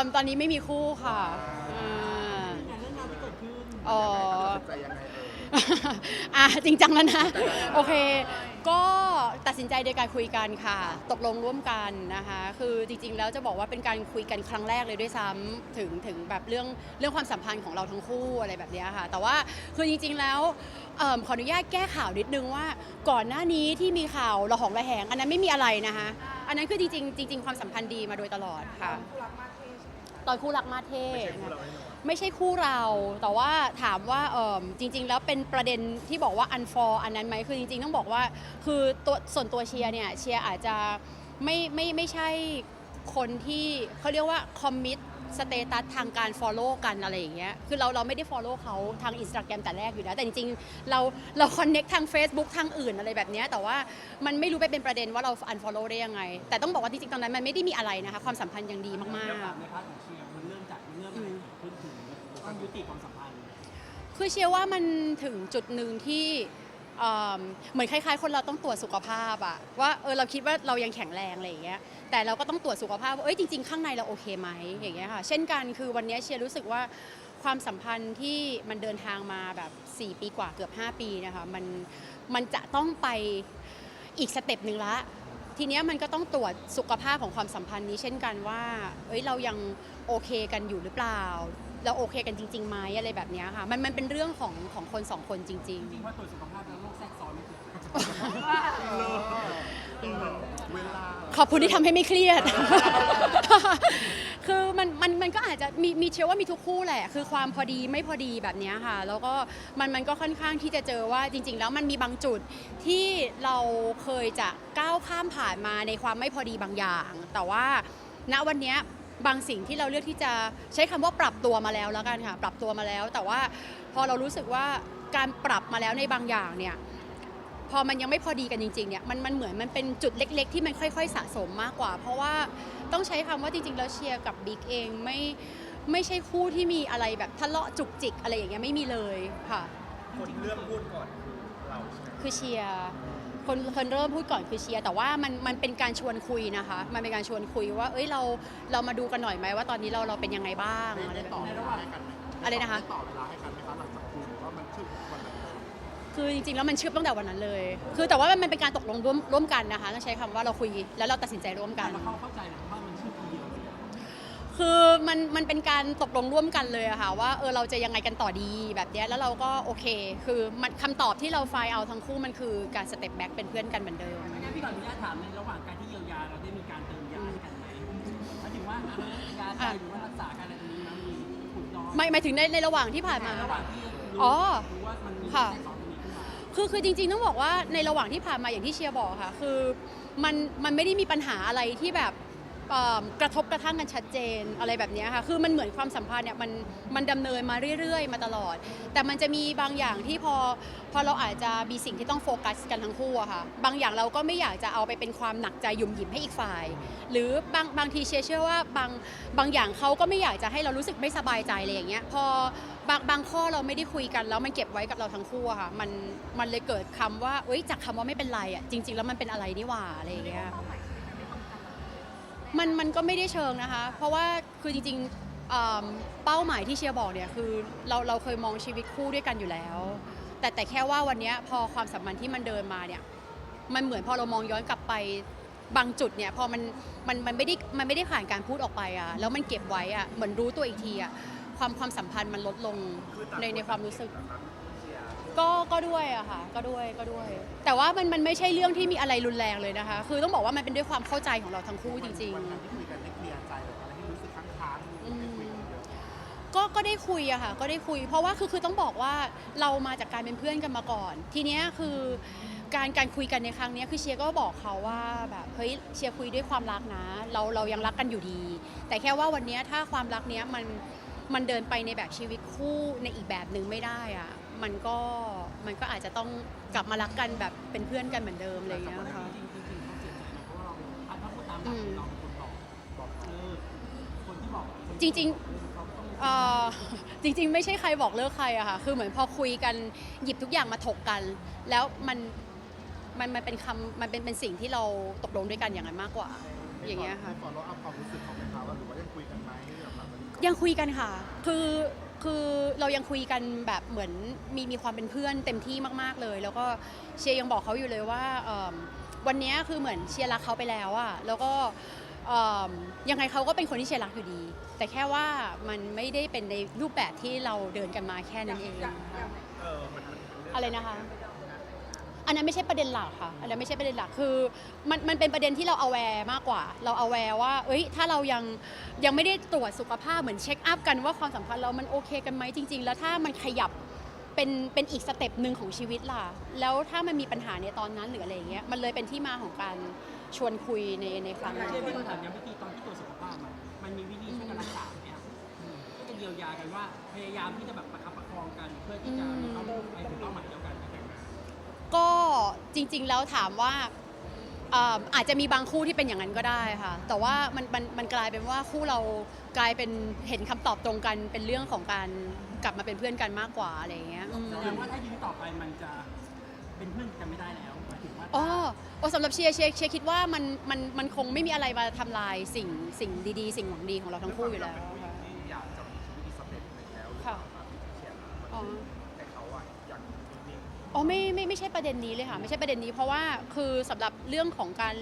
อตอนนี้ไม่มีคู่ค่ะอ่าแต่เรื่องราวที่เกิดขึ้นอ๋อตัดสินใจยังไงเอออะจริงจังแล้วนะ โอเค ก็ตัดสินใจโดยการคุยกันค่ะ ตกลงร่วมกันนะคะ คือจริงๆแล้วจะบอกว่าเป็นการคุยกันครั้งแรกเลยด้วยซ้ำถึงถึงแบบเรื่องเรื่องความสัมพันธ์ของเราทั้งคู่อะไรแบบเนี้ยค่ะ แต่ว่าคือจริงๆแล้วเอิ่มขออนุญาตแก้ข่าวนิดนึงว่า ก่อนหน้านี้ที่มีข่าวระหองระแหง อันนั้นไม่มีอะไรนะคะ อันนั้นคือจริงๆจริง ๆ ความสัมพันธ์ดีมาโดยตลอดค่ะ ตอนคู่รักมาเทศนะคะไม่ใช่คู่เรา แต่ว่าถามว่าเออจริง ๆ แล้วเป็นประเด็นที่บอกว่า unfor อันนั้นไหมคือจริง ๆ ต้องบอกว่า คือตัวส่วนตัวเชียร์เนี่ยเชียร์อาจจะไม่ไม่ไม่ใช่คนที่เขาเรียกว่า commit สเตตัสทางการ follow กันอะไรอย่างเงี้ย คือเราเราไม่ได้ follow เขาทาง Instagram แต่แรกอยู่แล้ว แต่จริงๆ เราเรา connect ทาง Facebook ทางอื่นอะไรแบบเนี้ย แต่ว่ามันไม่รู้ไปเป็นประเด็นว่าเรา unfollow ได้ยังไง แต่ต้องบอกว่าจริงๆ ตอนนั้นมันไม่ได้มีอะไรนะคะ ความสัมพันธ์ยังดีมากในๆพาร์ทของเชียร์มันเริ่มจากเรื่องอะไรเกิดขึ้นถึงต้องยุติความสัมพันธ์ คือเชื่อว่ามันถึงจุดหนึ่งที่ เอิ่มเหมือนคล้ายๆ คนเราต้องตรวจสุขภาพอะว่าเออเราคิดว่าเรายังแข็งแรงอะไรอย่างเงี้ยแต่เราก็ต้องตรวจสุขภาพว่าเอ้ยจริงๆข้างในเราโอเคไหมอย่างเงี้ยค่ะเช่นกันคือวันนี้เชียร์รู้สึกว่าความสัมพันธ์ที่มันเดินทางมาแบบ 4 ปีกว่าเกือบ 5 ปีนะคะมันมันจะต้องไปอีกสเต็ปหนึ่งละ ทีเนี้ยมันก็ต้องตรวจสุขภาพของความสัมพันธ์นี้เช่นกันว่า เอ้ยเรายังโอเคกันอยู่หรือเปล่า เราโอเคกันจริงๆไหมอะไรแบบเนี้ยค่ะ มันมันเป็นเรื่องของของคนสองคนจริง จริงๆ ว่าตรวจสุขภาพแล้วโรคแทรกซ้อนไม่เกิดเวลาๆขอบคุณที่ทำให้ไม่เครียด คือมันมันมันก็อาจจะมีมีเชื่อว่ามีทุกคู่แหละ คือความพอดีไม่พอดีแบบเนี้ยค่ะ แล้วก็มันมันก็ค่อนข้างที่จะเจอว่าจริง ๆ แล้วมันมีบางจุดที่เราเคยจะก้าวข้ามผ่านมาในความไม่พอดีบางอย่าง แต่ว่าณวันเนี้ย บางสิ่งที่เราเลือกที่จะใช้คำว่าปรับตัวมาแล้วแล้วกันค่ะ ปรับตัวมาแล้ว แต่ว่าพอเรารู้สึกว่าการปรับมาแล้วในบางอย่างเนี่ยพอมันยังไม่พอดีกันจริงๆเนี่ยมันมันเหมือนมันเป็นจุดเล็ก ๆ ที่มันค่อย ๆ สะสมมากกว่า เพราะว่าต้องใช้คำว่าจริงๆ แล้วเชียร์กับบิ๊กเองไม่ไม่ใช่คู่ที่มีอะไรแบบทะเลาะจุกจิกอะไรอย่างเงี้ยไม่มีเลยค่ะคนเลือกพูดก่อนคือเราใช่ไหมคือเชียร์ คนคนเริ่มพูดก่อนคือเชียร์แต่ว่ามันมันเป็นการชวนคุยนะคะ มันเป็นการชวนคุยว่า เอ้ยเราเรามาดูกันหน่อยไหมว่าตอนนี้เราเราเป็นยังไงบ้างอะไรแบบต่อนี้เวลาให้กันไหมอะไรนะคะด้ต่อเวลาให้กันไหมคะหลังจากคุยหรือว่ามันชื่อวันนั้นเลยคือจริงๆแล้วมันเชื่อมตั้งแต่วันนั้นเลย คือแต่ว่ามันเป็นการตกลงร่วมร่วมกันนะคะต้องใช้คำว่าเราคุยแล้วเราตัดสินใจร่วมกันแล้วเขาเข้าใจนะว่ามันชื่อคนเดียว คือมันมันเป็นการตกลงร่วมกันเลยอะค่ะว่าเออเราจะยังไงกันต่อดีแบบเนี้ยแล้วเราก็โอเค คือมันคำตอบที่เราไฟล์เอาทั้งคู่มันคือการสเต็ปแบ็กเป็นเพื่อนกันเหมือนเดิม งั้นพี่ขออนุญาตถามในระหว่างการที่เยียวยาเราได้มีการเติมยาให้กันไหมหมายถึงว่าอะยาไทยหรือว่ารักษาการอะไรตรงนี้นะมีขุดน้อยไม่หมายถึงในในระหว่างที่ผ่านมา ระหว่างที่รู้อ๋อรู้ว่ามันมีค่ะแทรกซ้อนตรงนี้ขึ้นมาคือคือจริงๆต้องบอกว่าในระหว่างที่ผ่านมาอย่างที่เชียร์บอกค่ะ คือมันมันไม่ได้มีปัญหาอะไรที่แบบ เอิ่มกระทบกระทั่งกันชัดเจนอะไรแบบเนี้ยค่ะคือมันเหมือนความสัมพันธ์เนี่ยมันมันดำเนินมาเรื่อยๆ มาตลอด แต่มันจะมีบางอย่างที่พอพอเราอาจจะมีสิ่งที่ต้องโฟกัสกันทั้งคู่อะค่ะบางอย่างเราก็ไม่อยากจะเอาไปเป็นความหนักใจหยุ่มหยิมให้อีกฝ่าย หรือบางบางทีเชียร์เชื่อว่าบางบางอย่างเขาก็ไม่อยากจะให้เรารู้สึกไม่สบายใจเลยอย่างเงี้ยพอบางบางข้อเราไม่ได้คุยกันแล้วมันเก็บไว้กับเราทั้งคู่อะค่ะมันมันเลยเกิดคำว่าเอ้ยจากคำว่าไม่เป็นไรอะจริง ๆ แล้วมันเป็นอะไรนี่หว่าอะไรอย่างเงี้ยมั มันมันก็ไม่ได้เชิงนะคะ เพราะว่าคือจริงๆอ่าเป้าหมายที่เชียร์บอกเนี่ยคือเราเราเคยมองชีวิตคู่ด้วยกันอยู่แล้ว แต่แต่แค่ว่าวันเนี้ยพอความสัมพันธ์ที่มันเดินมาเนี่ยมันเหมือนพอเรามองย้อนกลับไปบางจุดเนี่ยพอมันมันมันไม่ได้มันไม่ได้ผ่านการพูดออกไปอะแล้วมันเก็บไว้อะเหมือนรู้ตัวอีกทีอะความความสัมพันธ์มันลดลงในในความรู้สึก ก็ก็ด้วยอะค่ะก็ด้วยก็ด้วย แต่ว่ามันมันไม่ใช่เรื่องที่มีอะไรรุนแรงเลยนะคะ คือต้องบอกว่ามันเป็นด้วยความเข้าใจของเราทั้งคู่จริง วันนั้นที่คุยกันได้เคลียร์ใจหรืออะไรที่รู้สึกค้างๆอืมได้คุยกันเยอะๆ ก็ก็ได้คุยอะค่ะก็ได้คุย เพราะว่าคือคือต้องบอกว่าเรามาจากการเป็นเพื่อนกันมาก่อน ทีเนี้ยคือการการคุยกันในครั้งเนี้ยคือเชียร์ก็บอกเขาว่าแบบเฮ้ยเชียร์คุยด้วยความรักนะ เราเรายังรักกันอยู่ดี แต่แค่ว่าวันเนี้ยถ้าความรักเนี้ยมันมันเดินไปในแบบชีวิตคู่ในอีกแบบหนึ่งไม่ได้อะ มันก็มันก็อาจจะต้องกลับมารักกันแบบเป็นเพื่อนกันเหมือนเดิมอะไรอย่างเงี้ยค่ะ จริงๆจริงๆเขาเสียใจนะเพราะว่าเราอะถ้าพูดตามหลักคือเราเป็นคนบอกบอกเออคนที่บอกคนจที่ริงเขาต้องๆเอ่อจริงๆ ไม่ใช่ใครบอกเลิกใครอะค่ะ คือเหมือนพอคุยกันหยิบทุกอย่างมาถกกัน แล้วมันมันมันเป็นคำมันเป็นเป็นสิ่งที่เราตกลงด้วยกันอย่างนั้นมากกว่าแอย่างเงี้ยค่ะ ฟอลโล่อัพความรู้สึกของเขาว่าหรือว่ายังคุยกันไหมแบบหลังจากนี้ยังคุยกันค่ะ คือ คือเรายังคุยกันแบบเหมือนมีมีความเป็นเพื่อนเต็มที่มาก ๆเลย แล้วก็เชียร์ยังบอกเขาอยู่เลยว่าเอิ่มวันเนี้ยคือเหมือนเชียร์รักเขาไปแล้วอะแล้วก็เอิ่มยังไงเขาก็เป็นคนที่เชียร์รักอยู่ดี แต่แค่ว่ามันไม่ได้เป็นในรูปแบบที่เราเดินกันมาแค่นั้นเองเออมันมันเป็นเรื่องอะไรนะคะ อันนั้นไม่ใช่ประเด็นหลักค่ะ อันนั้นไม่ใช่ประเด็นหลัก คือมันมันเป็นประเด็นที่เราเอาแวร์มากกว่า เราเอาแวร์ว่า เอ้ย ถ้าเรายังยังไม่ได้ตรวจสุขภาพเหมือนเช็คอัพกันว่าความสัมพันธ์เรามันโอเคกันไหมจริง ๆ แล้วถ้ามันขยับเป็นเป็นอีกสเต็ปหนึ่งของชีวิตล่ะ แล้วถ้ามันมีปัญหาในตอนนั้นหรืออะไรอย่างเงี้ย มันเลยเป็นที่มาของการชวนคุยในในครั้งนั้นเช่นพี่ต้องถามย้ำวิธีตอนที่ตรวจสุขภาพอะมันมีวิธีช่วยกันรักษาเนี่ยก็จะเยียวยากันว่าพยายามที่จะแบบประคับประคองกันเพื่อที่จะมีความไปถึงเป้าหมายเดียว ก็จริง ๆ แล้วถามว่าเอ่ออาจจะมีบางคู่ที่เป็นอย่างนั้นก็ได้ค่ะ แต่ว่ามันมันมันกลายเป็นว่าคู่เรากลายเป็นเห็นคำตอบตรงกันเป็นเรื่องของการกลับมาเป็นเพื่อนกันมากกว่าอะไรอย่างเงี้ยอืม แสดงว่าถ้ายื้อต่อไปมันจะเป็นเพื่อนกันไม่ได้แล้วหมายถึงว่าอ๋อโอ้สำหรับเชียร์เชียร์เชียร์คิดว่ามันมันมันคงไม่มีอะไรมาทำลายสิ่งสิ่งดีๆ สิ่งหวังดีของเราทั้งคู่อยู่แล้วเป็นผู้หญิงค่ะที่อยากจะมีชีวิตที่สำเร็จในแล้วหรือเปค่ะล่าครับที่เขียนมาอ๋อ แต่เขาอะอยากนิ่ง อไม่ไม่ไม่ใช่ประเด็นนี้เลยค่ะ ไม่ใช่ประเด็นนี้เพราะว่าคือสำหรับเรื่องของการ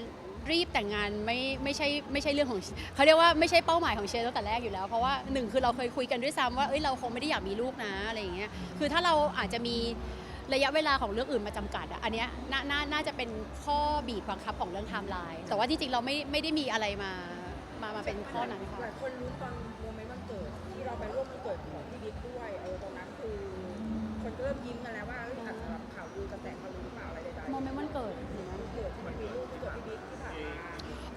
รีบแต่งงานไม่ไม่ใช่ไม่ใช่เรื่องของเขาเรียกว่าไม่ใช่เป้าหมายของเชนตั้งแต่แรกอยู่แล้ว เพราะว่าหนึ่งคือเราเคยคุยกันด้วยซ้ำว่าเอ้ยเราคงไม่ได้อยากมีลูกนะอะไรอย่างเงี้ยคือถ้าเราอาจจะมีระยะเวลาของเรื่องอื่นมาจำกัดอะอันเนี้ยน่าน่าน่าจะเป็นข้อบีบบังคับของเรื่องไทม์ไลน์แต่ว่าจริงๆเราไม่ไม่ได้มีอะไรมามามาเป็นข้อนั้นค่ะหลายคนรู้นตอนโมเมนต์วันเกิดที่เราไปร่วมวันเกิดของพี่บิ๊กด้วยเออตรงนั้นคือ คนก็เริ่มยิ้มกันแล้วว่า มเมนต์วันเกิดหรือวันเกิดที่มันมีรูปวันเกิดพี่บิ๊กที่ผ่านมา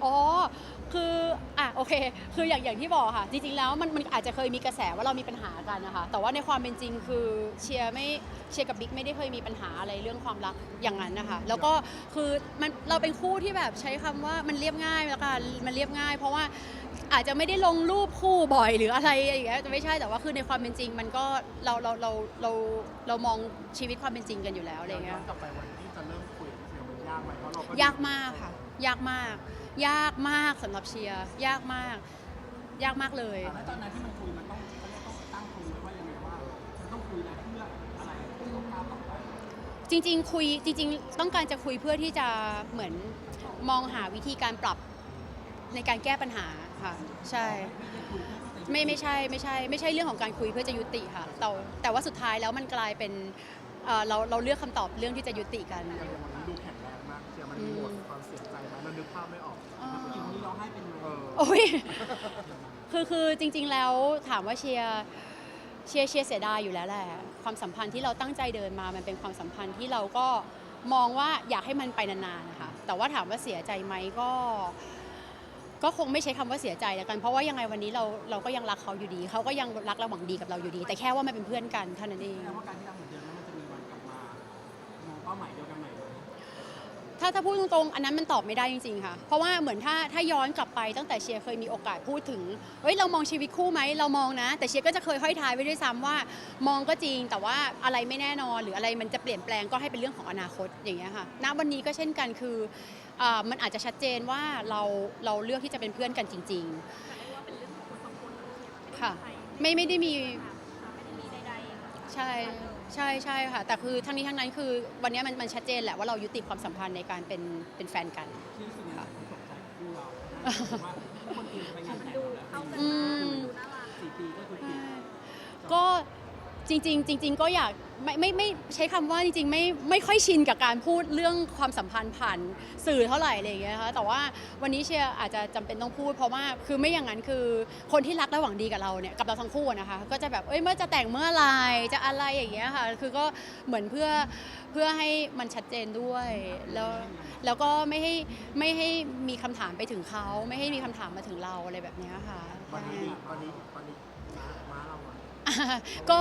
อ๋อ คืออะโอเค คืออย่างอย่างที่บอกค่ะ จริงๆ แล้วมันมันอาจจะเคยมีกระแสว่าเรามีปัญหากันนะคะ แต่ว่าในความเป็นจริงคือเชียร์ไม่เชียร์กับบิ๊กไม่ได้เคยมีปัญหาอะไรเรื่องความรักอย่างนั้นนะคะ แล้วก็คือมันเราเป็นคู่ที่แบบใช้คำว่ามันเรียบง่ายแล้วกันมันเรียบง่าย เพราะว่าอาจจะไม่ได้ลงรูปคู่บ่อยหรืออะไรอย่างเงี้ยจะไม่ใช่ แต่ว่าคือในความเป็นจริง มันก็เราเราเราเราเรามองชีวิตความเป็นจริงกันอยู่แล้วอะไรอย่างเงี้ย กลับไปวันที่จะเริ่มากไหมเพราะเราก็ยากมากค่ะ ยากมาก ยากมากสำหรับเชียร์ยากมาก ยากมากเลย แล้วตอนนั้นที่มันคุยมันต้องเขาเรียกต้องตั้งคุยไว้ว่ายังไงว่ามันต้องคุยแล้วเพื่ออะไรเพื่อก้าวต่อไปจริงๆ คุยจริง ๆ ต้องการจะคุยเพื่อที่จะเหมือนมองหาวิธีการปรับในการแก้ปัญหาค่ะ ใช่ ไม่ไม่ใช่ไม่ใช่ไม่ใช่เรื่องของการคุยเพื่อจะยุติค่ะแต่แต่ว่าสุดท้ายแล้วมันกลายเป็นเอ่อเราเราเลือกคำตอบเรื่องที่จะยุติกัน อย่างวัน โอ้ยคือคือจริง ๆ แล้วถามว่าเชียร์เชียร์เชียร์เสียดายอยู่แล้วแหละความสัมพันธ์ที่เราตั้งใจเดินมามันเป็นความสัมพันธ์ที่เราก็มองว่าอยากให้มันไปนานๆนะคะแต่ว่าถามว่าเสียใจไหมก็ ก็คงไม่ใช้คำว่าเสียใจแล้วกัน เพราะว่ายังไงวันนี้เราเราก็ยังรักเขาอยู่ดี เขาก็ยังรักและหวังดีกับเราอยู่ดี แต่แค่ว่ามันเป็นเพื่อนกันเท่านั้นเอง แสดงว่าการที่เรา ถ้าถ้าพูดตรงๆ อันนั้นมันตอบไม่ได้จริงๆ ค่ะ เพราะว่าเหมือนถ้าถ้าย้อนกลับไปตั้งแต่เชียร์เคยมีโอกาสพูดถึง เฮ้ยเรามองชีวิตคู่ไหมเรามองนะ แต่เชียร์ก็จะเคยห้อยท้ายไว้ด้วยซ้ำว่า มองก็จริงแต่ว่าอะไรไม่แน่นอน หรืออะไรมันจะเปลี่ยนแปลงก็ให้เป็นเรื่องของอนาคตอย่างเงี้ยค่ะ ณวันนี้ก็เช่นกันคืออ่ามันอาจจะชัดเจนว่าเราเราเลือกที่จะเป็นเพื่อนกันจริง ๆ ค่ะ ไม่ไม่ได้มีใช่ ใช่ใช่ค่ะ แต่คือทั้งนี้ทั้งนั้นคือวันนี้มันมันชัดเจนแหละว่าเรายุติความสัมพันธ์ในการเป็นเป็นแฟนกันที่รู้สึกยังไงคนตกใจคู่เราว่าคนอื่นไปงานแต่งแล้วอืม สี่ปีก็คือปิดก็จริงๆจริง ๆ ก็อยาก ไม่ไม่ไม่ใช้คำว่าจริงๆไม่ไม่ค่อยชินกับการพูดเรื่องความสัมพันธ์ผ่านสื่อเท่าไหร่อะไรอย่างเงี้ยนะคะแต่ว่าวันนี้เชียร์อาจจะจำเป็นต้องพูด เพราะว่าคือไม่อย่างนั้นคือคนที่รักและหวังดีกับเราเนี่ยกับเราทั้งคู่อะนะคะก็จะแบบเอ้ยเมื่อจะแต่งเมื่อไหรจะอะไรอย่างเงี้ยค่ะคือก็เหมือนเพื่อเพื่อให้มันชัดเจนด้วยแล้วแล้วก็ไม่ให้ไม่ให้มีคำถามไปถึงเขาไม่ให้มีคำถามมาถึงเราอะไรแบบเนี้ยค่ะ วันนี้ใช่วันนี้วันนี้ม้าม้าเราอะ ก็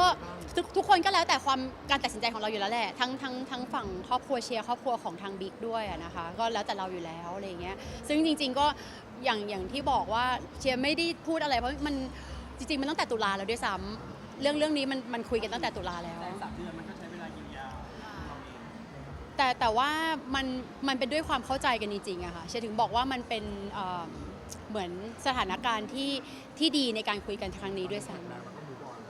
ทุกทุกคนก็แล้วแต่ความการตัดสินใจของเราอยู่แล้วแหละทั้งทั้งทั้งฝั่งครอบครัวเชียร์ครอบครัวของทางบิ๊กด้วยอะนะคะ ก็แล้วแต่เราอยู่แล้วอะไรอย่างเงี้ยซึ่งจริง ๆก็อย่างอย่างที่บอกว่าเชียร์ไม่ได้พูดอะไร เพราะมันจริงๆมันตั้งแต่ตุลาแล้วด้วยซ้ำเรื่องเรื่องนี้มันมันคุยกันตั้งแต่ตุลาแล้วแต่สามเดือนมันก็ใช้เวลาเยียวยาเราเองแต่แต่ว่ามันมันเป็นด้วยความเข้าใจกันจริงๆอะค่ะเชียร์ถึงบอกว่ามันเป็นเอ่อเหมือนสถานการณ์ที่ที่ดีในการคุยกันครั้งนี้ด้วยซ้ำ แล้วก็มูฟออน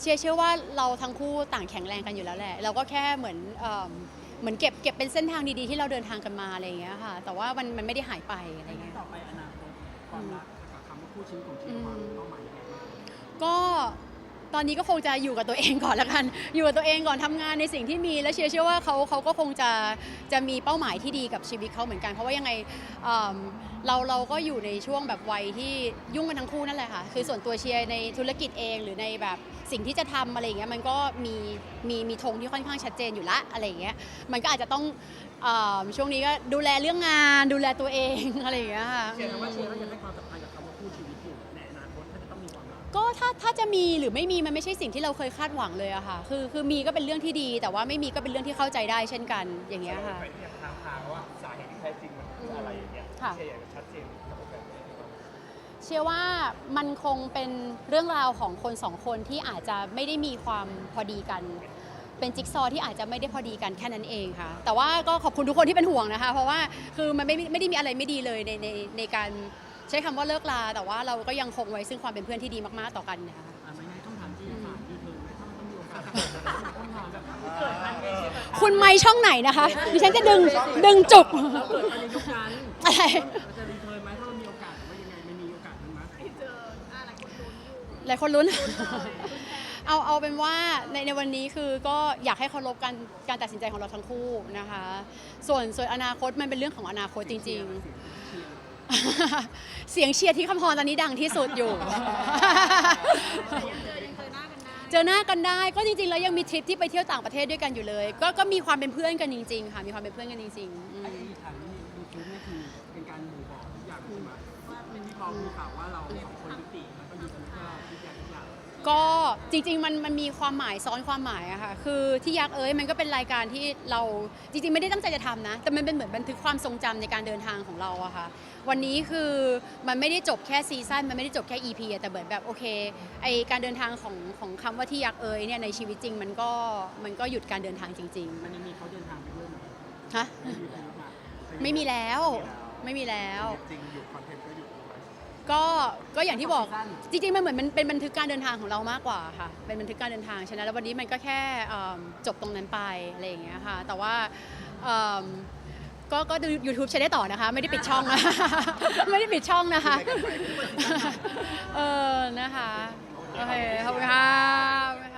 เชื่อเชื่อว่าเราทั้งคู่ต่างแข็งแรงกันอยู่แล้วแหละ เราก็แค่เหมือนเอิ่มเหมือนเก็บเก็บเป็นเส้นทางดีๆที่เราเดินทางกันมาอะไรอย่างเงี้ยค่ะ แต่ว่ามันมันไม่ได้หายไปอะไรเงี้ย ต่อไปอนาคตความรักกับคำว่าคู่ชีวิตของชีวิตความเป้าหมายยังไงบ้างก็ตอนนี้ก็คงจะอยู่กับตัวเองก่อนละกัน อยู่กับตัวเองก่อนทำงานในสิ่งที่มี แล้วเชื่อเชื่อว่าเขาเขาก็คงจะจะมีเป้าหมายที่ดีกับชีวิตเขาเหมือนกัน เพราะว่ายังไงเอิ่มเราเราก็อยู่ในช่วงแบบวัยที่ยุ่งกันทั้งคู่นั่นแหละค่ะ คือส่วนตัวเชียร์ในธุรกิจเองหรือในแบบ สิ่งที่จะทำอะไรอย่างเงี้ยมันก็มีมีมีธงที่ค่อนข้างชัดเจนอยู่ละอะไรอย่างเงี้ยมันก็อาจจะต้องเอิ่มช่วงนี้ก็ดูแลเรื่องงานดูแลตัวเอง อะไรอย่างเงี้ยค่ะเชียร์นะว่าเชียร์ก็จะให้ความสำคัญกับคำว่าคู่ชีวิตอยู่ในอนาคตถ้าจะต้องมีความรักก็ถ้าถ้าจะมีหรือไม่มีมันไม่ใช่สิ่งที่เราเคยคาดหวังเลยอะค่ะคือคือมีก็เป็นเรื่องที่ดี แต่ว่าไม่มีก็เป็นเรื่องที่เข้าใจได้เช่นกันอย่างเงี้ยค่ะ ไปที่ทางทางว่าสาเหตุที่แท้จริงมันคืออะไรอย่างเงี้ยค่ะ เชียร์อยากจะชัดเจนกับแฟนๆ เชื่อว่ามันคงเป็นเรื่องราวของคนสองคนที่อาจจะไม่ได้มีความพอดีกัน เป็นจิ๊กซอว์ที่อาจจะไม่ได้พอดีกันแค่นั้นเองค่ะ แต่ว่าก็ขอบคุณทุกคนที่เป็นห่วงนะคะ เพราะว่าคือมันไม่ไม่ได้มีอะไรไม่ดีเลยในในในการใช้คำว่าเลิกลา แต่ว่าเราก็ยังคงไว้ซึ่งความเป็นเพื่อนที่ดีมากๆต่อกันนะคะอะไม่งั้นต้องถามจริงถามดีเธอไหมถ้ามันต้องมีโอกาสต้องถามแบบเกิดทันในชีวิตคุณไม่ช่องไหนนะคะดิฉันจะดึงดึงจุกเราเกิดมาในยุคนั้นอะไร หลายคนลุ้น เอาเอาเป็นว่าในในวันนี้คือก็อยากให้เคารพการการตัดสินใจของเราทั้งคู่นะคะ ส่วนส่วนอนาคตมันเป็นเรื่องของอนาคตจริง ๆ เสียงเชียร์ที่คำพรตอนนี้ดังที่สุดอยู่ เจอหน้ากันได้ก็จริงๆ แล้วยังมีทริปที่ไปเที่ยวต่างประเทศด้วยกันอยู่เลย ก็ก็มีความเป็นเพื่อนกันจริง ๆ ค่ะ มีความเป็นเพื่อนกันจริงๆอืไอ้มที่ถามนี่ยูทูบนี่คือเป็นการบ่งบอกทุกอย่างใช่ไหมว่าเป็นที่พอมีข่าว กอย่างก็จริงๆมันมันมีความหมายซ้อนความหมายอะค่ะคือที่ยักษ์เอ้ยมันก็เป็นรายการที่เราจริงๆไม่ได้ตั้งใจจะทำนะ แต่มันเป็นเหมือนบันทึกความทรงจำในการเดินทางของเราอะค่ะวันนี้คือมันไม่ได้จบแค่ซีซั่นมันไม่ได้จบแค่ EP อะแต่เหมือนแบบโอเคไอการเดินทางของของคำว่าที่ยักษ์เอ้ยเนี่ยในชีวิตจริงมันก็มันก็หยุดการเดินทางจริงมันยังมีเขาเดินทางไปด้วยไหมๆฮะไม่มีใครมาไม่มีแล้วไม่มีแล้ว จริงหยุดคอนเทนต์ก็หยุดถู กไหมก็ก็อย่างที่บอกจริงๆมันเหมือนมันเป็นบันทึกการเดินทางของเรามากกว่าค่ะ เป็นบันทึกการเดินทางฉะนั้นแล้ววันนี้มันก็แค่เอิ่มจบตรงนั้นไปอะไรอย่างเงี้ยค่ะ แต่ว่าเอิ่มก็ก็ดู YouTube ใช้ได้ต่อนะคะ ไม่ได้ปิดช่องนะไม่ได้ปิดช่องนะคะ เออนะคะ โอเคขอบคุณค่ะ